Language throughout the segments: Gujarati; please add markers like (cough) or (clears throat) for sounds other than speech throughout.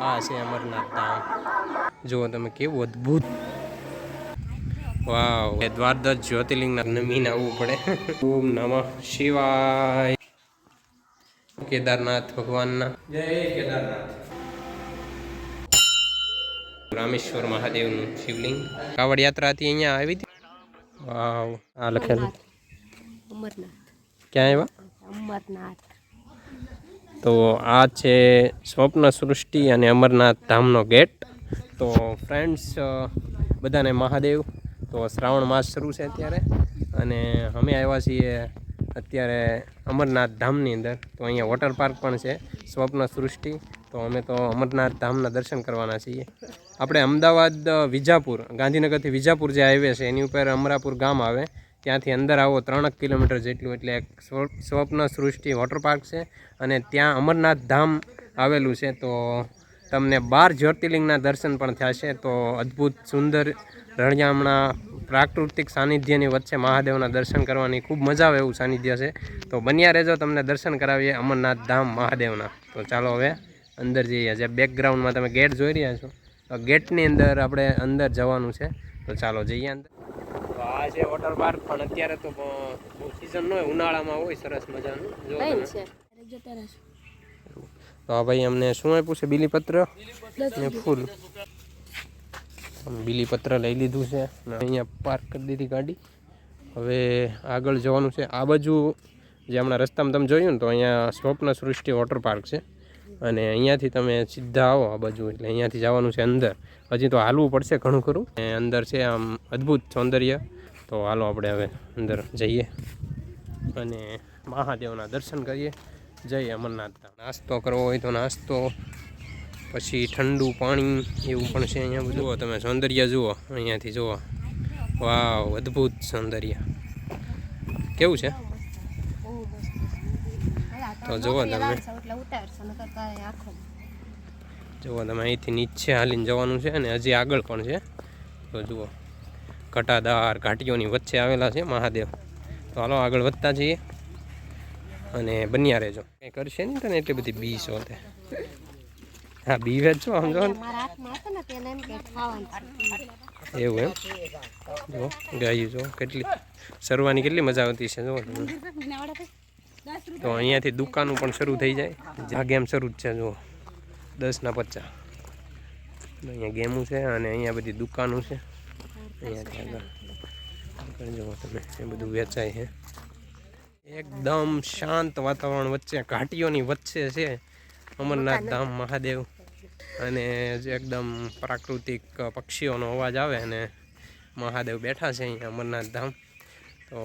આ છે અમરનાથ ધામ. જુઓ તમે કેવું અદ્ભુત. વાવ. દ્વારદર જ્યોતિર્લિંગના નમીને આવવું પડે. ઓમ નમઃ શિવાય. કેદારનાથ ભગવાનના. જય કેદારનાથ. રામેશ્વર મહાદેવનું શિવલિંગ. કાવડ યાત્રા હતી અહીંયા આવી હતી? વાવ. આ લખેલું. અમરનાથ. ક્યાં આવ્યા? અમરનાથ. તો આ છે સ્વપ્ન સૃષ્ટિ અને અમરનાથ ધામનો ગેટ. તો ફ્રેન્ડ્સ બધાને મહાદેવ. તો શ્રાવણ માસ શરૂ છે અત્યારે. અને અમે આવ્યા છીએ અત્યારે અમરનાથ ધામની અંદર. તો અહીંયા વોટર પાર્ક પણ છે, સ્વપ્ન સૃષ્ટિ. તો અમે તો અમરનાથ ધામના દર્શન કરવાના છીએ. આપણે અમદાવાદ વિજાપુર, ગાંધીનગરથી વિજાપુર જે હાઈવે છે, એની ઉપર અમરાપુર ગામ આવે. ત્યાંથી અંદર આવો ત્રણક કિલોમીટર જેટલું. એટલે એક સ્વ- સ્વપ્ન સૃષ્ટિ વોટર પાર્ક છે અને ત્યાં અમરનાથ ધામ આવેલું છે. તો તમને બાર જ્યોતિર્લિંગના દર્શન પણ થશે. તો અદ્ભુત સુંદર રણિયામણા પ્રાકૃતિક સાનિધ્યની વચ્ચે મહાદેવના દર્શન કરવાની ખૂબ મજા આવે એવું સાનિધ્ય છે. તો બન્યા રહેજો, તમને દર્શન કરાવીએ અમરનાથ ધામ મહાદેવના. તો ચાલો હવે અંદર જઈએ. જે બેકગ્રાઉન્ડમાં તમે ગેટ જોઈ રહ્યા છો, તો ગેટની અંદર આપણે અંદર જવાનું છે. તો ચાલો જઈએ અંદર. તો આ છે વોટર પાર્ક પણ અત્યારે તો સિઝન ન હોય ઉનાળામાં હોય સરસ મજાનું. જો તો આ ભાઈ અમને શું આપ્યું છે? બીલીપત્ર? ને ફૂલ. બીલીપત્ર લઈ લીધું છે. અને અહીંયા પાર્ક કરી દીધી ગાડી. હવે આગળ જવાનું છે. આ બાજુ જે હમણાં રસ્તામાં તમે જોયું ને તો અહીંયા સ્વપ્ન સૃષ્ટિ વોટર પાર્ક છે. અને અહીંયાથી તમે સીધા આવો આ બાજુ, એટલે અહીંયાથી જવાનું છે અંદર. હજી તો હાલવું પડશે ઘણું ખરું. એ અંદર છે આમ અદ્ભુત સૌંદર્ય. તો હાલો આપણે હવે અંદર જઈએ અને મહાદેવના દર્શન કરીએ. જઈએ અમરનાથ નાસ્તો કરવો હોય તો નાસ્તો, પછી ઠંડુ પાણી એવું પણ છે અહીંયા બધું. જુઓ તમે સૌંદર્ય જુઓ, અહીંયાથી જુઓ. વાવ, અદ્ભુત સૌંદર્ય. કેવું છે? તો જુઓ તમે. જુઓ તમે અહીંથી નીચે હાલીને જવાનું છે અને હજી આગળ પણ છે. તો જુઓ કટાદાર ઘાટીઓની વચ્ચે આવેલા છે મહાદેવ. તો હાલો આગળ વધતા જઈએ અને બન્યા રહેજો. કંઈ કરશે નહીં તને એટલી બધી બી છો તે હા બી વેચ છો આમ જો ને. મારા હાથમાં હતો ને તેને એમ કે ખાવાનું છે. એવું એમ? જો ગાયું જો કેટલી સરવાની કેટલી મજા આવતી છે જો તો અહીંયાથી દુકાનો પણ શરૂ થઈ જાય. આ ગેમ શરૂ જ છે જુઓ. દસના પચાસ અહીંયા ગેમો છે અને અહીંયા બધી દુકાનો છે. જુઓ તમે એ બધું વેચાય છે. એકદમ શાંત વાતાવરણ વચ્ચે ઘાટીઓની વચ્ચે છે અમરનાથ ધામ મહાદેવ. અને જે એકદમ પ્રાકૃતિક પક્ષીઓનો અવાજ આવે અને મહાદેવ બેઠા છે અહીંયા અમરનાથ ધામ. તો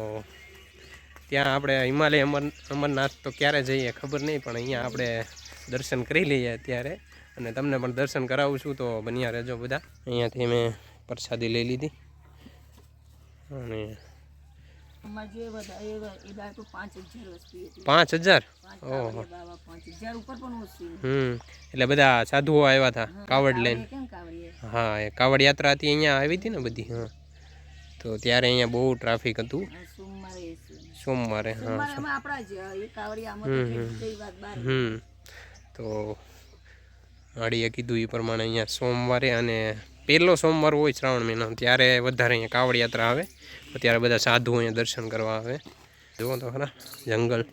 ત્યાં આપણે હિમાલય અમર અમરનાથ તો ક્યારે જઈએ ખબર નહીં પણ અહીંયા આપણે દર્શન કરી લઈએ અત્યારે. અને તમને પણ દર્શન કરાવું છું તો બન્યા રહેજો બધા. અહીંયાથી મેં પ્રસાદી લઈ લીધી. અને પાંચ હજાર ઓહો. હમ. એટલે બધા સાધુઓ આવ્યા હતા કાવડ લઈને. હા એ કાવડ યાત્રા હતી અહીંયા આવી હતી ને બધી હા. તો ત્યારે અહીંયા બહુ ટ્રાફિક હતું. સોમવારે હા. હમ, તો આડીએ કીધું એ પ્રમાણે અહીંયા સોમવારે અને પહેલો સોમવાર હોય શ્રાવણ મહિનો ત્યારે વધારે અહીંયા કાવડ યાત્રા આવે. ત્યારે બધા સાધુઓ અહીંયા દર્શન કરવા આવે. જુઓ તો ખરા જંગલ.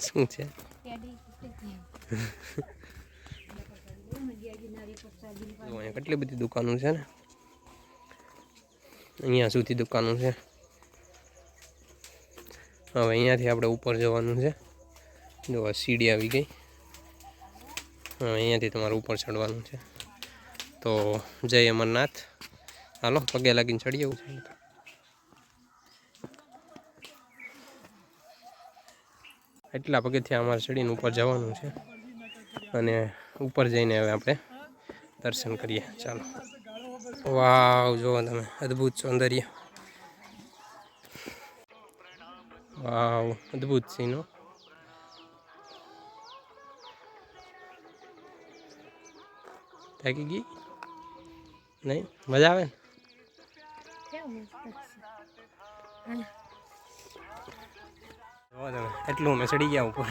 શું છે? (laughs) અહીંયા કેટલી બધી દુકાનો છે ને. અહીંયા સુધી દુકાનો છે. હવે અહીંયાથી આપણે ઉપર જવાનું છે. જો સીડી આવી ગઈ. હવે અહીંયાથી તમારે ઉપર ચડવાનું છે. તો જય અમરનાથ. હાલો, પગે લાગીને ચડી જવું છે. એટલા પગેથી અમારે ચડીને ઉપર જવાનું છે. અને ઉપર જઈને હવે આપણે દર્શન કરીએ. ચાલો. વાવ જુઓ તમે, અદ્ભુત સૌંદર્ય. વાવ અદ્ભુત સીનો થાકી ગઈ? નહીં? મજા આવે? ને એટલું અમે ચડી ગયા ઉપર.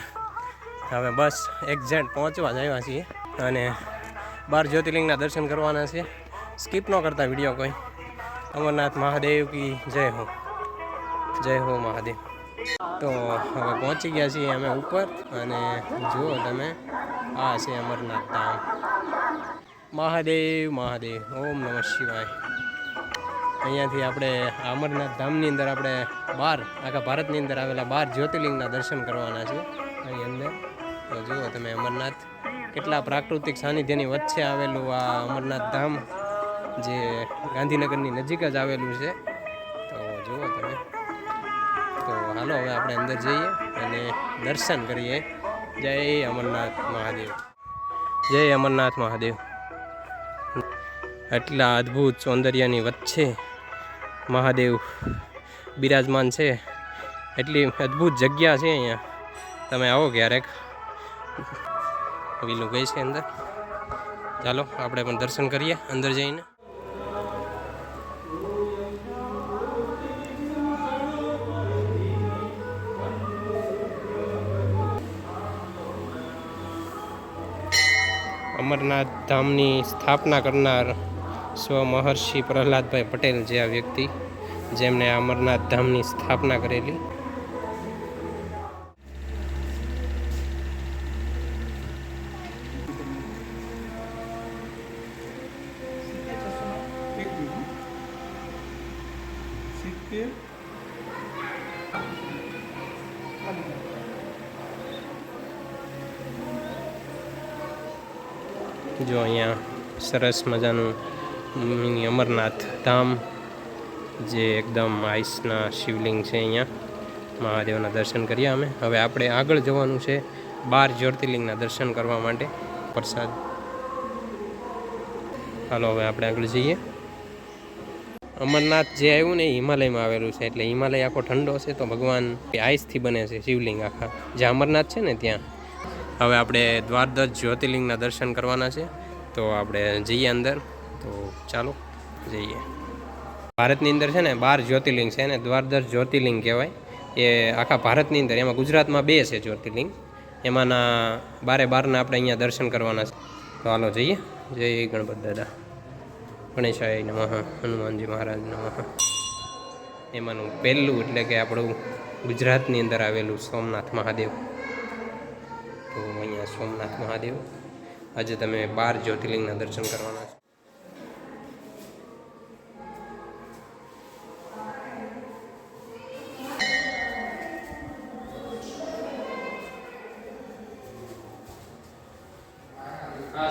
હવે બસ એક્ઝેક્ટ પહોંચવા જ આવ્યા છીએ અને બાર જ્યોતિર્લિંગના દર્શન કરવાના છે. સ્કીપ ન કરતા વીડિયો કોઈ. અમરનાથ મહાદેવ કી જય હો. જય હો મહાદેવ. તો હવે પહોંચી ગયા છીએ અમે ઉપર અને જુઓ તમે, આ છે અમરનાથ ધામ. મહાદેવ મહાદેવ, ઓમ નમઃ શિવાય. અહીંયાથી આપણે અમરનાથ ધામની અંદર આપણે બાર, આખા ભારતની અંદર આવેલા બાર જ્યોતિર્લિંગના દર્શન કરવાના છે. અહીં અંદર. તો જુઓ તમે અમરનાથ, કેટલા પ્રાકૃતિક સાનિધ્યની વચ્ચે આવેલું આ અમરનાથ ધામ. જે ગાંધીનગરની નજીક જ આવેલું છે. તો જુઓ તમે. તો હાલો હવે આપણે અંદર જઈએ અને દર્શન કરીએ. જય અમરનાથ મહાદેવ. જય અમરનાથ મહાદેવ. આટલા અદ્ભુત સૌંદર્યની વચ્ચે મહાદેવ બિરાજમાન છે. એટલી અદ્ભુત જગ્યા છે અહીંયા. તમે આવો ક્યારેક. વિલું ગઈ છે અંદર. ચાલો, આપણે પણ દર્શન કરીએ અંદર જઈને. અમરનાથ ધામની સ્થાપના કરનાર સ્વ મહર્ષિ પ્રહલાદભાઈ પટેલ જે આ વ્યક્તિ જેમણે અમરનાથ ધામની સ્થાપના કરેલી. જો અહીંયા સરસ મજાનું અમરનાથ ધામ, જે એકદમ આઈસના શિવલિંગ છે અહીંયા. મહાદેવના દર્શન કર્યા અમે. હવે આપણે આગળ જવાનું છે બાર જ્યોતિર્લિંગના દર્શન કરવા માટે. પ્રસાદ. હાલો, હવે આપણે આગળ જઈએ. અમરનાથ જે આવ્યું ને એ હિમાલયમાં આવેલું છે. એટલે હિમાલય આખો ઠંડો છે તો ભગવાન આઈસથી બને છે શિવલિંગ આખા. જે અમરનાથ છે ને ત્યાં. હવે આપણે દ્વારદશ જ્યોતિર્લિંગના દર્શન કરવાના છે. તો આપણે જઈએ અંદર. તો ચાલો, જઈએ. ભારતની અંદર છે ને બાર જ્યોતિર્લિંગ છે ને દ્વારદશ જ્યોતિર્લિંગ કહેવાય. એ આખા ભારતની અંદર, એમાં ગુજરાતમાં બે છે જ્યોતિર્લિંગ. એમાંના બારે બારના આપણે અહીંયા દર્શન કરવાના છે. તો હાલો જઈએ. જય ગણપત દાદા. ગણેશાય નમઃ, હનુમાનજી મહારાજ નમઃ. એમાંનું પહેલું એટલે કે આપણું ગુજરાતની અંદર આવેલું સોમનાથ મહાદેવ. અહીંયા સોમનાથ મહાદેવ. આજે તમે બાર જ્યોતિર્લિંગના દર્શન કરવાના છો. આ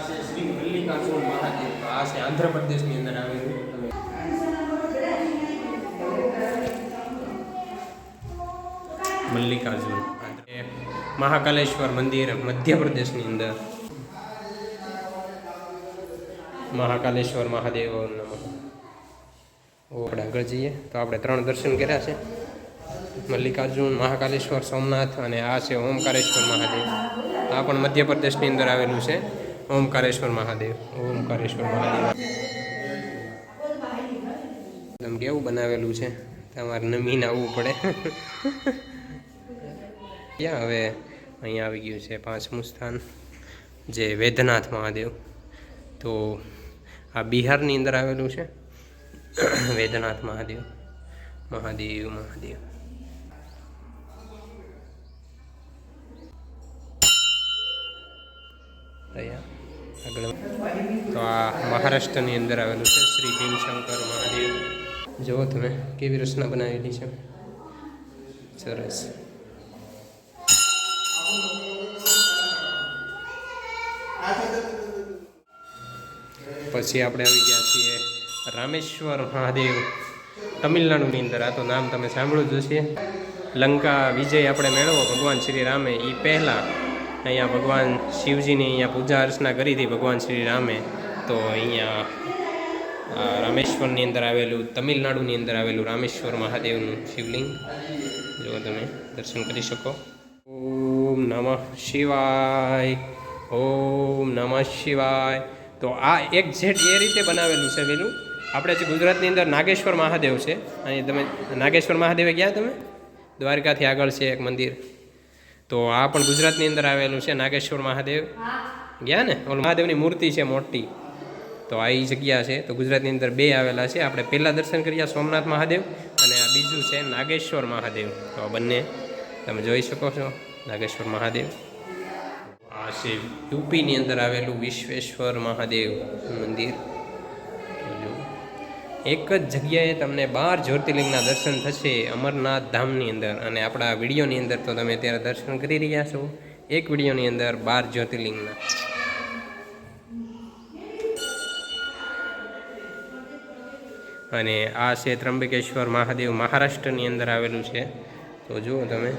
મલ્લિકાર્જુન મહાદેવ. આ છે આંધ્રપ્રદેશની અંદર આવેલું મલ્લિકાર્જુન. મહાકાલેશ્વર મંદિર મધ્યપ્રદેશની અંદર. મહાકાલેશ્વર મહાદેવ આપણે આગળ જઈએ. તો આપણે ત્રણ દર્શન કર્યા છે. મલ્લિકાર્જુન, મહાકાલેશ્વર, સોમનાથ અને આ છે ઓમકારેશ્વર મહાદેવ. આ પણ મધ્યપ્રદેશની અંદર આવેલું છે. ઓમકારેશ્વર મહાદેવ. ઓમકારેશ્વર મહાદેવ. એકદમ કેવું બનાવેલું છે. તમારે નમીને આવવું પડે. (laughs) ક્યાં હવે? અહીંયા આવી ગયું છે પાંચમું સ્થાન, જે વૈદ્યનાથ મહાદેવ. તો આ બિહારની અંદર આવેલું છે (coughs) વૈદ્યનાથ મહાદેવ મહાદેવ મહાદેવ. આગળ. તો આ મહારાષ્ટ્રની અંદર આવેલું છે શ્રી ભીમશંકર મહાદેવ. જુઓ તમે, કેવી રચના બનાવેલી છે. સરસ. પછી આપણે આવી ગયા છીએ રામેશ્વર મહાદેવ તમિલનાડુની અંદર. આ તો નામ તમે સાંભળ્યું જ હશે. લંકા વિજય આપણે મેળવો ભગવાન શ્રી રામે એ પહેલાં અહીંયા ભગવાન શિવજીની અહીંયા પૂજા અર્ચના કરી હતી ભગવાન શ્રી રામે. તો અહીંયા રામેશ્વરની અંદર આવેલું, તમિલનાડુની અંદર આવેલું રામેશ્વર મહાદેવનું શિવલિંગ. જો તમે, દર્શન કરી શકો. ઓમ નમઃ શિવાય. ઓમ નમઃ શિવાય. તો આ એક જેટ એ રીતે બનાવેલું છે પેલું આપણે જે ગુજરાતની અંદર નાગેશ્વર મહાદેવ છે, અહીં તમે નાગેશ્વર મહાદેવે ગયા તમે? દ્વારકાથી આગળ છે એક મંદિર. તો આ પણ ગુજરાતની અંદર આવેલું છે, નાગેશ્વર મહાદેવ. ગયા ને? ઓલું મહાદેવની મૂર્તિ છે મોટી. તો આ એ જગ્યા છે. તો ગુજરાતની અંદર બે આવેલા છે. આપણે પહેલાં દર્શન કર્યા સોમનાથ મહાદેવ અને આ બીજું છે નાગેશ્વર મહાદેવ. તો આ બંને તમે જોઈ શકો છો, નાગેશ્વર મહાદેવ. આ છે યુપીની અંદર આવેલું વિશ્વેશ્વર મહાદેવ મંદિર. એક જ જગ્યાએ તમને બાર જ્યોતિર્લિંગના દર્શન થશે અમરનાથ ધામની અંદર. અને આપણા વિડીયોની અંદર તો તમે અત્યારે દર્શન કરી રહ્યા છો. એક વિડીયોની અંદર બાર જ્યોતિર્લિંગના. અને આ છે ત્રંબકેશ્વર મહાદેવ મહારાષ્ટ્રની અંદર આવેલું છે. તો જુઓ તમે.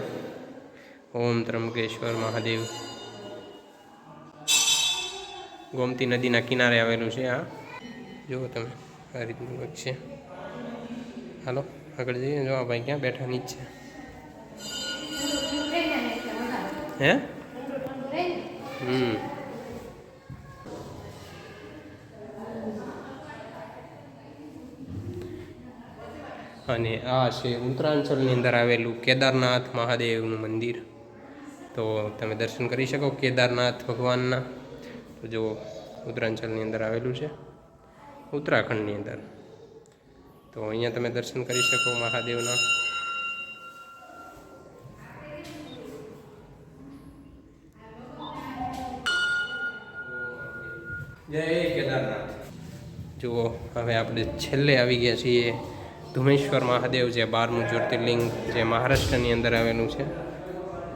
ઓમ ત્રંબકેશ્વર મહાદેવ. ગોમતી નદીના કિનારે આવેલું છે આ. જુઓ તમે, આ રીતનું છે. હાલો, આગળ જઈએ. જો આ ભાઈ ક્યાં બેઠા નીચે હે? હમ. અને આ છે ઉત્તરાંચલની અંદર આવેલું કેદારનાથ મહાદેવનું મંદિર. તો તમે દર્શન કરી શકો કેદારનાથ ભગવાનના. તો જો ઉત્તરાંચલની અંદર આવેલું છે ઉત્તરાખંડની અંદર. તો અહીંયા તમે દર્શન કરી શકો મહાદેવના. જય કેદારનાથ. જુઓ હવે આપણે છેલ્લે આવી ગયા છીએ ધુમેશ્વર મહાદેવ જે બારમું જ્યોતિર્લિંગ જે મહારાષ્ટ્રની અંદર આવેલું છે.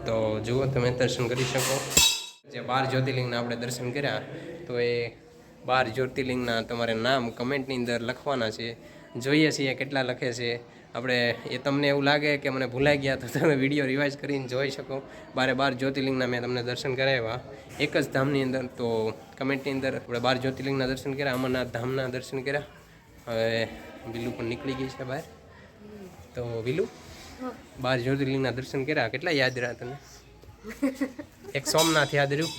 તો જુઓ તમે દર્શન કરી શકો. જે બાર જ્યોતિર્લિંગના આપણે દર્શન કર્યા તો એ બાર જ્યોતિર્લિંગના તમારે નામ કમેન્ટની અંદર લખવાના છે. જોઈએ છીએ કેટલા લખે છે. આપણે એ તમને એવું લાગે કે મને ભૂલાઈ ગયા તો તમે વીડિયો રિવાઇઝ કરીને જોઈ શકો. બારે બાર જ્યોતિર્લિંગના મેં તમને દર્શન કરાવ્યા. એક જ ધામની અંદર તો કમેન્ટની અંદર આપણે બાર જ્યોતિર્લિંગના દર્શન કર્યા અમરનાથ ધામના દર્શન કર્યા. હવે વિલુ પણ નીકળી ગઈ છે બહાર. તો વિલુ બાર જ્યોતિર્લિંગના દર્શન કર્યા. કેટલા યાદ રહ્યા તને? (laughs) એક સોમનાથ યાદ રહ્યું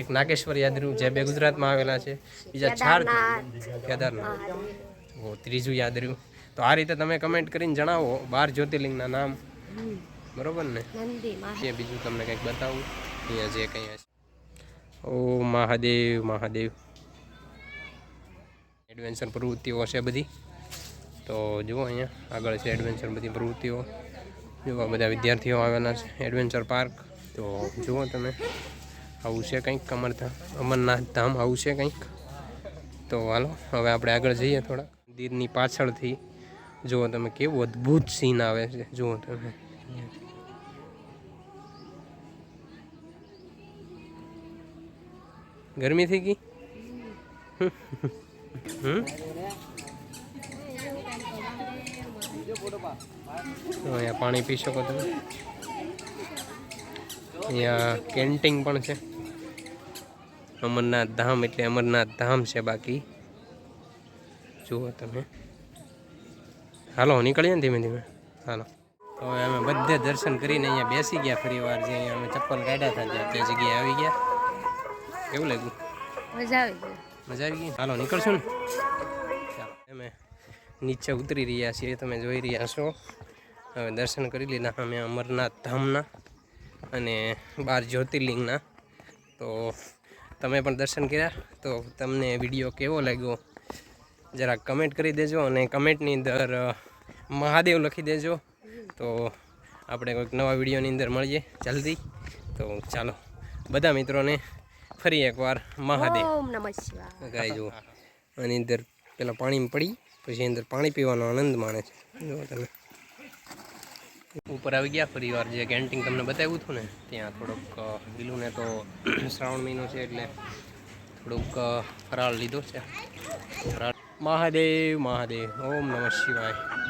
એક નાગેશ્વર યાદ રહ્યું જે બે ગુજરાતમાં આવેલા છે. બીજા ચાર કેદારનાથ. ઓ ત્રીજું યાદ રહ્યું. તો આ રીતે તમે કમેન્ટ કરીને જણાવો બાર જ્યોતિર્લિંગના નામ. બરોબર ને? એ બીજું તમને કંઈક બતાવું? અહીંયા જે કંઈ હશે. ઓ મહાદેવ મહાદેવ. એડવેન્ચર પ્રવૃત્તિઓ છે બધી. તો જુઓ અહીંયા આગળ છે એડવેન્ચર બધી પ્રવૃત્તિઓ. જુઓ બધા વિદ્યાર્થીઓ આવેલા છે. એડવેન્ચર પાર્ક તો જુઓ તમે, આવું છે કંઈક અમરધામ, અમરનાથ ધામ, આવું છે કંઈક. તો હાલો, હવે આપણે આગળ જઈએ થોડા મંદિરની પાછળથી. જુઓ તમે કેવું અદ્ભુત સીન આવે છે. જુઓ તમે. ગરમી થઈ ગઈ? અહીંયા પાણી પી શકો તમે. અહીંયા કેન્ટીન પણ છે. અમરનાથ ધામ એટલે અમરનાથ ધામ છે બાકી. જુઓ તમે. હાલો નીકળીએ ને ધીમે ધીમે. હાલો. તો હવે અમે બધે દર્શન કરીને અહીંયા બેસી ગયા ફરી વાર જે અહીંયા અમે ચપ્પલ કાઢ્યા હતા ત્યાં તે જગ્યાએ આવી ગયા. કેવું લાગ્યું? મજા આવી ગઈ. મજા આવી ગઈ? હાલો નીકળશું ને? ચાલો અમે નીચે ઉતરી રહ્યા છીએ તમે જોઈ રહ્યા છો. હવે દર્શન કરી લીધા અમે અમરનાથ ધામના. અને બાર જ્યોતિર્લિંગના. તો તમે પણ દર્શન કર્યા. તો તમને વીડિયો કેવો લાગ્યો? જરાક કમેન્ટ કરી દેજો અને કમેન્ટની અંદર મહાદેવ લખી દેજો. તો આપણે કોઈક નવા વિડીયોની અંદર મળીએ જલ્દી. તો ચાલો બધા મિત્રોને ફરી એકવાર મહાદેવ. ગાય જુઓ. આની અંદર પેલા પાણીમાં પડી પછી અંદર પાણી પીવાનો આનંદ માણે છે. જુઓ તમે. ઉપર આવી ગયા ફરી વાર જે કેન્ટીન તમને બતાવ્યું હતું ને ત્યાં થોડોક અ, વિલુને તો (clears throat) શ્રાવણ મહિનો છે એટલે થોડુંક ફરાળ લીધો છે. ફરાળ મહાદેવ મહાદેવ ઓમ નમઃ શિવાય.